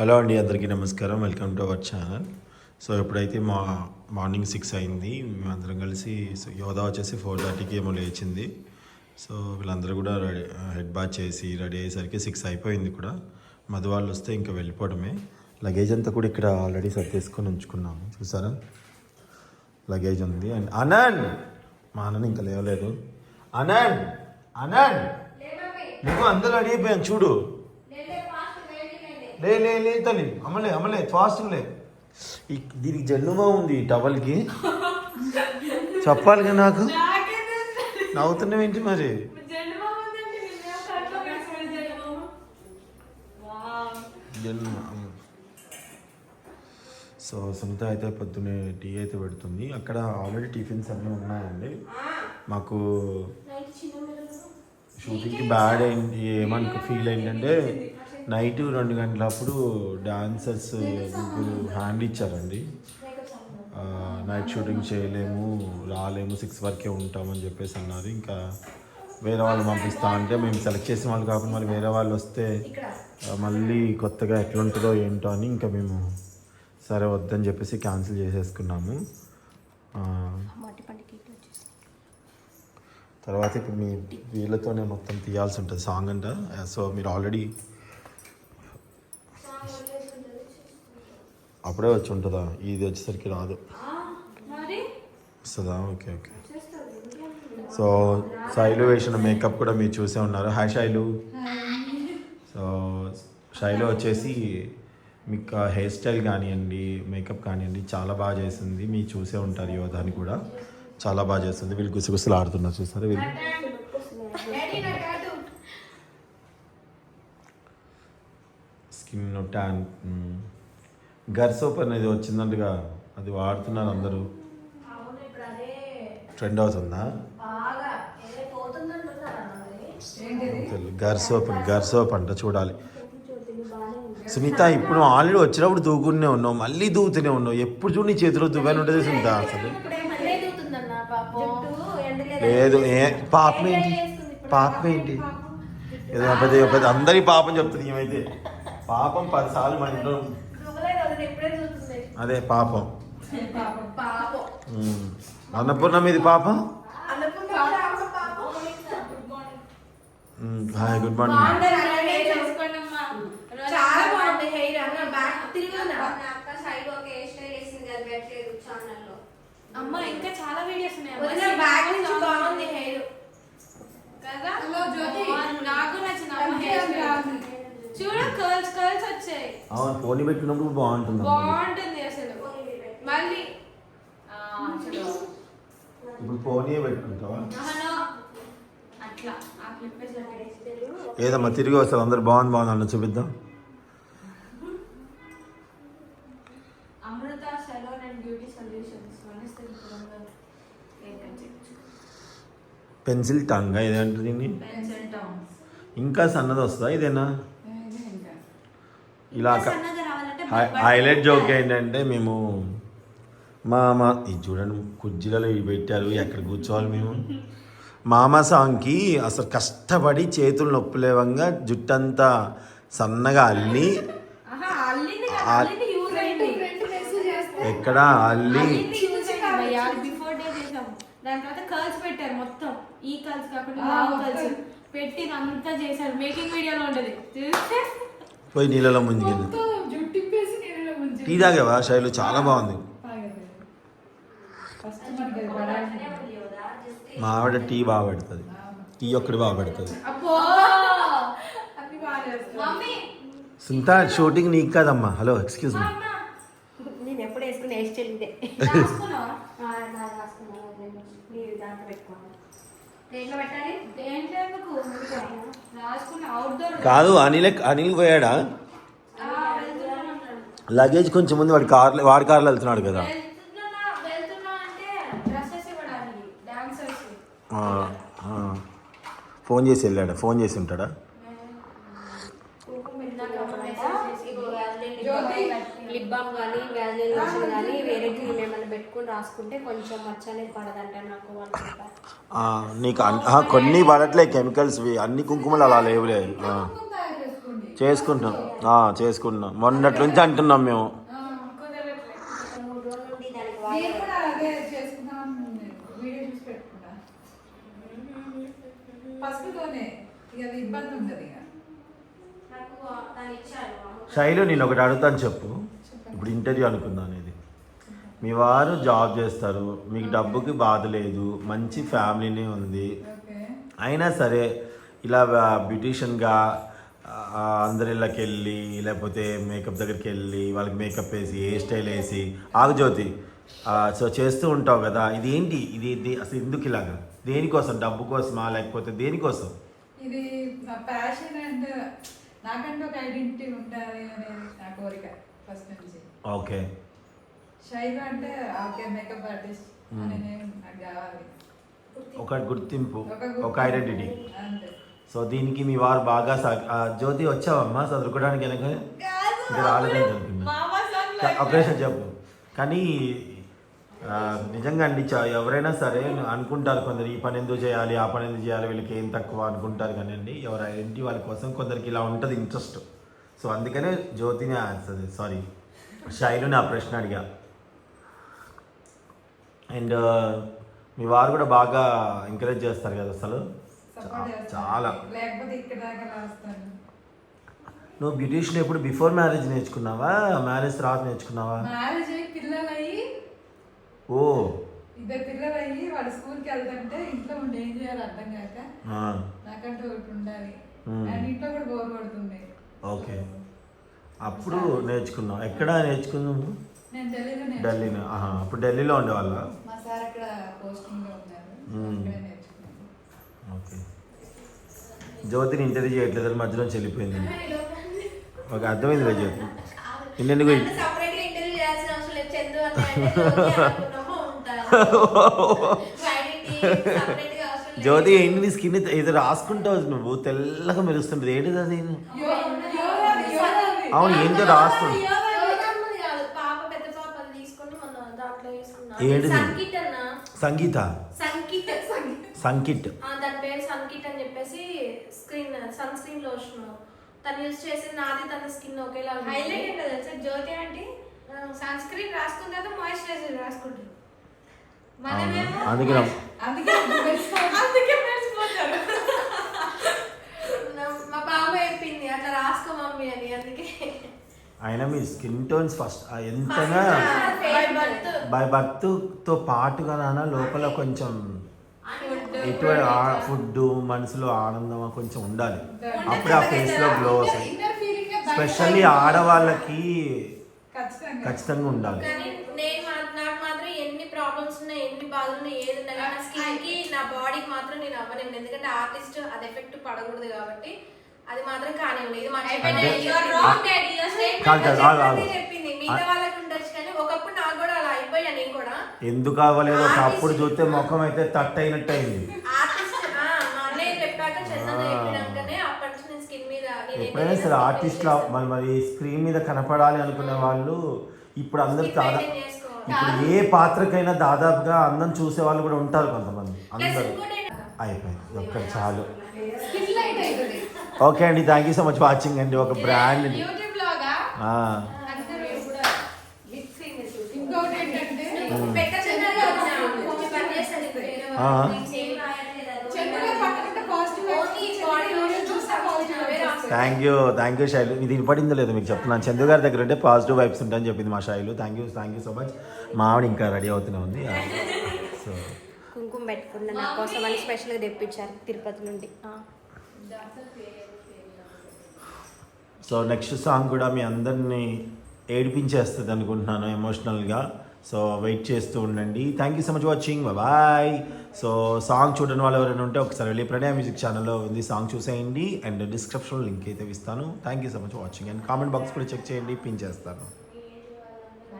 Hello అండి అందరికీ నమస్కారం. Welcome to our channel. So ఇప్పుడైతే మా మార్నింగ్ సిక్స్ అయింది మేమందరం కలిసి యోధా వచ్చేసి ఫోర్ థర్టీకి ఏమో లేచింది. సో వీళ్ళందరూ కూడా రెడీ హెడ్ బాత్ చేసి రెడీ అయ్యేసరికి సిక్స్ అయిపోయింది కూడా. మధు వాళ్ళు వస్తే ఇంకా వెళ్ళిపోవడమే. లగేజ్ అంతా కూడా ఇక్కడ ఆల్రెడీ సర్దేసుకొని ఉంచుకున్నాము. చూసారా? లగేజ్ ఉంది. అండ్ అనండ్ మా అన్నని ఇంకా లేవలేదు. అనండ్ అనండ్ నువ్వు అందరూ రెడీ అయిపోయాను చూడు. లే లే లే తల్లి అమ్మలే అమ్మలే ఫాస్ట్ లే. ఈ- దీనికి జన్మా ఉంది టవల్కి. చెప్పాలి కదా నాకు నవ్వుతున్నావు ఏంటి మరి? జన్మ సో సునీత అయితే పొద్దున్నే టీ అయితే పెడుతుంది. అక్కడ ఆల్రెడీ టిఫిన్స్ అన్నీ ఉన్నాయండి. మాకు షూటింగ్కి బ్యాడ్ అయింది. ఏమనుకో ఫీల్ ఏంటంటే నైట్ రెండు గంటలప్పుడు డాన్సర్స్ ఇప్పుడు హ్యాండ్ ఇచ్చారండి. నైట్ షూటింగ్ చేయలేము రాలేము సిక్స్ వరకే ఉంటామని చెప్పేసి అన్నారు. ఇంకా వేరే వాళ్ళు పంపిస్తా అంటే మేము సెలెక్ట్ చేసిన వాళ్ళు కాకుండా మరి వేరే వాళ్ళు వస్తే మళ్ళీ కొత్తగా ఎట్లుంటుందో ఏంటో అని ఇంకా మేము సరే వద్దని చెప్పేసి క్యాన్సిల్ చేసేసుకున్నాము. తర్వాత ఇప్పుడు మీ వీళ్ళతోనే మొత్తం తీయాల్సి ఉంటుంది సాంగ్ అంట సో మీరు ఆల్రెడీ అప్పుడే వచ్చి ఉంటుందా? ఇది వచ్చేసరికి రాదు. వస్తుందా? Okay okay. సో శైలు వేసిన మేకప్ కూడా మీరు చూసే ఉన్నారు. హాయ్ శైలు. సో శైలు వచ్చేసి మీకు హెయిర్ స్టైల్ కానివ్వండి మేకప్ కానివ్వండి చాలా బాగా చేసింది. మీరు చూసే ఉంటారు యోధాని కూడా. చాలా బాగా చేస్తుంది. వీళ్ళు గుసగుసలు ఆడుతున్నారు చూసారు వీళ్ళు? స్కిన్ ట్యాన్ గర్ సోప్ అనేది వచ్చిందంటగా అది వాడుతున్నారు అందరూ. ట్రెండ్ అవుతుందా తెలీదు. గర్ సోప్ గర్ సోప్ అంట చూడాలి. సునీత ఇప్పుడు ఆల్రెడీ వచ్చినప్పుడు దూకునే ఉన్నావు మళ్ళీ దూకుతూనే ఉన్నావు. ఎప్పుడు చూడు నీ చేతిలో దువ్వాని ఉంటుంది సునీత అసలు. లేదు ఏ పాపం ఏంటి? పాపం ఏంటి? ఏదో పెద్ద పెద్ద అందరి పాపం చెప్తుంది ఏమైతే పాపం పదిసార్లు మన ఇంట్లో అదే పాపం. అన్నపూర్ణ మీది పాపం? హాయ్ గుడ్ మార్నింగ్ అమ్మ ఇంకా చాలా వీడియోస్ ఉన్నాయి. నుంచి బాగుంది హెయిర్. కదా. నాకు నచ్చిన వచ్చాయి. అవును పోనీ పెట్టుకున్నప్పుడు బాగుంటుంది. బాగుంటుంది అసలు. మళ్ళీ ఇప్పుడు పోనీ పెట్టుకుంటావా? ఏదమ్మా తిరిగి వస్తారు అందరు బాగుంది బాగుంది అన్న చూపిద్దాం. పెన్సిల్ టంగ్ ఇదేంటి దీన్ని? ఇంకా సన్నది వస్తుందా ఇదేనా? ఇలా క- సన్నగా రావాలంటే హై- హైలైట్ జోక్ ఏంటంటే మేము మా మా ఇది చూడండి కుర్చీలలో ఇవి పెట్టారు ఎక్కడ కూర్చోవాలి మేము? మామ సాంగ్కి అసలు కష్టపడి చేతులు నొప్పి లేవంగా జుట్టంతా సన్నగా అల్లి ఎక్కడ అల్లి దాని తర్వాత పెట్టారు మొత్తం. ఈ కర్ల్స్ కాకుండా పెట్టి అంతా చేశారు. మేకింగ్ వీడియోలో ఉంటది చూస్తే? పోయి నీళ్ళలో ముందుకెళ్ళి టీ తాగేవా? శైలు చాలా బాగుంది. మా ఆవిడ టీ బాగా పెడుతుంది. టీ ఒక్కటి బాగా పెడుతుంది. సుంతా షూటింగ్ నీకు కాదమ్మా. Hello excuse me. పెట్టాలి? కాదు అనిల్ అనిల్ పోయాడా? లగేజ్ కొంచెం ముందు వాడి కార్లో వాడి కార్లో వెళ్తున్నాడు కదా. ఫోన్ చేసి వెళ్ళాడా? ఫోన్ చేసి ఉంటాడా? లిప్ బామ్ కానీ వ్యాజిలిన్ లోషన్ కానీ వేరే క్రీమ్ ఏమైనా పెట్టుకుని రాసుకుంటే కొంచెం మచ్చ అనేది పడదంట నాకు నీకు కొన్ని పడట్లే కెమికల్స్ అన్ని కుంకుమలు అలా లేవులే. ఆ. తయారు చేసుకోండి చేసుకుంటాం. ఆ, చేసుకుంటున్నాం. మొన్నటి నుంచి అంటున్నాం మేము. ఇబ్బంది ఉంటుంది ఇక నాకు తను ఇచ్చారు శైలు నేను ఒకటి అడుగుతాను చెప్పు. ఇప్పుడు ఇంటర్వ్యూ అనుకుందాం ఇది మీ వారు జాబ్ చేస్తారు. మీకు డబ్బుకి బాధ లేదు. మంచి ఫ్యామిలీనే ఉంది. అయినా సరే ఇలా బ్యూటిషియన్గా అందరి ఇళ్ళకి వెళ్ళి లేకపోతే మేకప్ దగ్గరికి వెళ్ళి వాళ్ళకి మేకప్ వేసి హెయిర్ స్టైల్ వేసి ఆగుజ్యోతి సో చేస్తూ ఉంటావు కదా. ఇది ఏంటి ఇది అసలు ఎందుకు ఇలాగా? దేనికోసం? డబ్బు కోసమా? లేకపోతే దేనికోసం? ఇది ప్యాషన్ అండ్ నాకంటూ ఒక ఐడెంటిటీ ఉండాలి అనేది నా కోరిక ఫస్ట్ నుంచి. ఓకే. శైలు అంటే ఓకే మేకప్ ఆర్టిస్ట్ అనే నేమ్ నాకు కావాలి ఒక గుర్తింపు. ఒక ఐడెంటిటీ సో దీనికి మీ వారు బాగా జ్యోతి వచ్చావమ్మా చదువుకోవడానికి వెనక? రాలేదని అనుకున్నా ఆపరేషన్ చెప్పు. కానీ నిజంగా అండి ఎవరైనా సరే అనుకుంటారు కొందరు ఈ పని ఎందుకు చేయాలి ఆ పని ఎందుకు చేయాలి వీళ్ళకి ఏం తక్కువ అనుకుంటారు కానీ అండి ఎవరు ఐడెంటిటీ వాళ్ళ కోసం కొందరికి ఇలా ఉంటుంది ఇంట్రెస్ట్ సో అందుకనే జ్యోతిని సారీ శైలుని ఆ ప్రశ్న అడిగా. అండ్ మీ వారు కూడా బాగా ఎంకరేజ్ చేస్తారు కదా అసలు? చాలా. నువ్వు బ్యూటిషియన్ ఎప్పుడు బిఫోర్ మ్యారేజ్ నేర్చుకున్నావా? మ్యారేజ్ తర్వాత నేర్చుకున్నావా మ్యారేజ్ అయ్యి పిల్లలు అయ్యి ఓ. ఇద్దరు పిల్లలు అయ్యి వాళ్ళ స్కూల్కి వెళ్తుంటే ఇంట్లో ఉండి ఏం చేయాలి అర్థం కాక నాకంటూ ఒకటి ఉండాలి. అండ్ ఇంట్లో కూడా బోర్ కొడుతుంది ఓకే. అప్పుడు నేర్చుకున్నావు ఎక్కడ నేర్చుకున్నావు నేను ఢిల్లీలో ఢిల్లీలో అప్పుడు ఢిల్లీలో ఉండేవాళ్ళ? మా సార్ అక్కడ పోస్టింగ్లో ఉన్నారు ఓకే. జ్యోతిని ఇంటర్వ్యూ చేయట్లేదు. మధ్యలో వెళ్ళిపోయింది. ఓకే అర్థమైంది జ్యోతి. నిన్నెందుకు జ్యోతి ఏంటి నీ స్కిన్ ఏదో రాసుకుంటావు నువ్వు? తెల్లగా మెరుస్తుంటుంది. ఏంటిది అది? అవును ఏంటో రాస్తుంది ఏంటిది? సంగీత. సంకిట్ సంకిట్ దాని పేరు సన్కిట్ అని చెప్పేసి స్క్రీన్ సన్ స్క్రీన్ లోషన్ తను యూజ్ చేసిన నాది తన స్కిన్ ఒకేలా హైలైట్ ఏంటో జ్యోతి అంటే సన్ స్క్రీన్ రాసుకున్న తర్వాత మాయిశ్చరైజర్ రాసుకుంటారు అందుకే అయినా మీ స్కిన్ టోన్స్ ఫస్ట్ ఎంతైనా birth. బై బర్త్తో పాటుగా నాన్న లోపల కొంచెం ఎటువంటి ఫుడ్ మనసులో ఆనందం కొంచెం ఉండాలి. అప్పుడే ఆ ఫేస్లో గ్లో వస్తుంది స్పెషల్లీ ఆడవాళ్ళకి ఖచ్చితంగా. ఉండాలి కానీ నేను మా- నాకు మాత్రం ఎన్ని ప్రాబ్లమ్స్ ఉన్నాయి ఎన్ని బాధలు ఉన్నాయి ఏది ఉన్నా కానీ నా స్కిన్కి నా బాడీకి మాత్రం ఎందుకంటే ఆర్టిస్ట్ అది ఎఫెక్ట్ పడకూడదు కాబట్టి అది మాత్రం కానివ్వండి. ఇది. చెప్పింది. చెప్పింది మిగతా వాళ్ళకి ఉండొచ్చు కానీ ఒకప్పుడు నాకు కూడా అలా అయిపోయా నేను కూడా. ఎందుకు అవ్వలేదు? ఒకప్పుడు చూస్తే ముఖం అయితే తట్ అయినట్టు అయింది ఎప్పుడైనా సరే ఆర్టిస్ట్ మరి మరి స్క్రీన్ మీద కనపడాలి అనుకునే వాళ్ళు ఇప్పుడు అందరు దాదా. ఇప్పుడు ఏ పాత్రకైనా దాదాపుగా అందం చూసే వాళ్ళు కూడా ఉంటారు కొంతమంది. అందరూ. అయిపోయింది. ఒక్కటి చాలు. స్కిన్ లైట్ అవుతుంది ఓకే అండి thank you so much watching అండి. ఒక brand. Thank you thank you Shailu ఇది వినపడిందో లేదో మీకు చెప్తున్నాను. చందు గారి దగ్గర ఉంటే పాజిటివ్ వైబ్స్ ఉంటాయని చెప్పింది మా Shailu thank you thank you so much మా ఆవిడ ఇంకా రెడీ అవుతూనే ఉంది. సో పెట్టుకున్న నా కోసం అని స్పెషల్గా తెప్పించారు తిరుపతి నుండి. సో నెక్స్ట్ సాంగ్ కూడా మీ అందరినీ ఏడిపించేస్తుంది అనుకుంటున్నాను ఎమోషనల్గా సో వెయిట్ చేస్తూ ఉండండి. Thank you so much watching bye so song చూడని వాళ్ళు ఎవరైనా ఉంటే ఒకసారి వెళ్ళి ప్రణయ మ్యూజిక్ ఛానల్లో ఉంది సాంగ్ చూసేయండి. అండ్ డిస్క్రిప్షన్లో లింక్ అయితే ఇస్తాను. Thank you so much watching and comment box కూడా చెక్ చేయండి. పిన్ చేస్తాను.